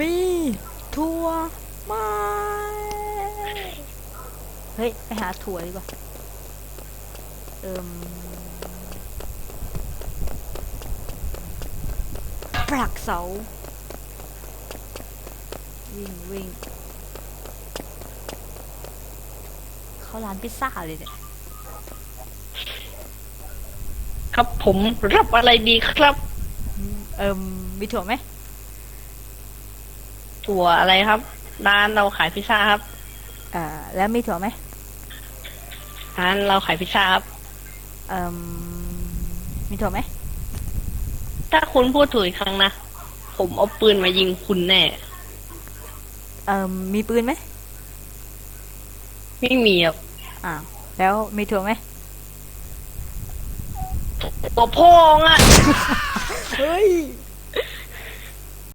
มีถั่วไหมาเฮ้ย ไปหาถั่วดีกว่า เอิมปลักเสา วิ่งวิ่งเข้าร้านพิซซ่าเลยเนี่ย ครับผมรับอะไรดีครับอืมเอิมมีถั่วไหม ถั่วอะไรครับ ร้านเราขายพิซซ่าครับ อ่า แล้วมีถั่วไหมร้านเราขายพิซซ่าครับเอิมมีถั่วไหมถ้าคุณพูดถูกอีกครั้งนะ ผมเอาปืนมายิงคุณแน่ เอิมมีปืนไหมไม่มีอะอ้าวแล้วมีถั่วไหมตัวโพงอะเฮ้ย